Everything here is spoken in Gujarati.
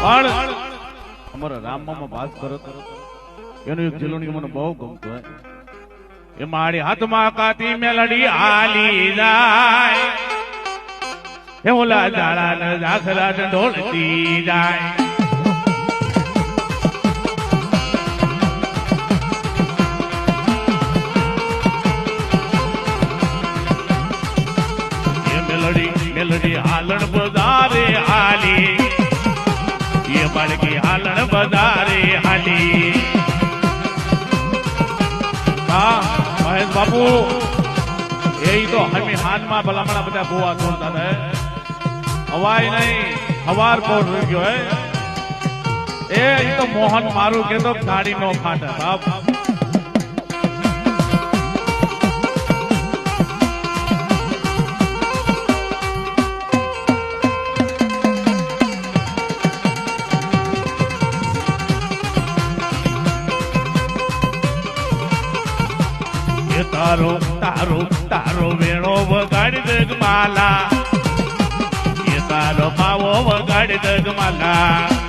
પણ અમારા રામમામા કરત એનું એક જીલોણી મને બહુ ગમતું એ મારી હાથમાં કાતી મેલડી હાલી જાય. એ ઓલા દાડા ને ને ઢોળતી જાય. મેલડી મેલડી હાલણ હાલણ હાલી. હા, મહેશ બાપુ, એ તો હમી હાથમાં ભલામણા બધા ગોવા છોડતા રહે હવાય નહીં, હવાર પોર રહી ગયો હે. એ તો મોહન મારું કેતો ગાડી નો ફાટે બાપ. તારો તારો તારો વેણો વગાડી દગમાલા એ તારો પાવો વગાડી દગ માલા.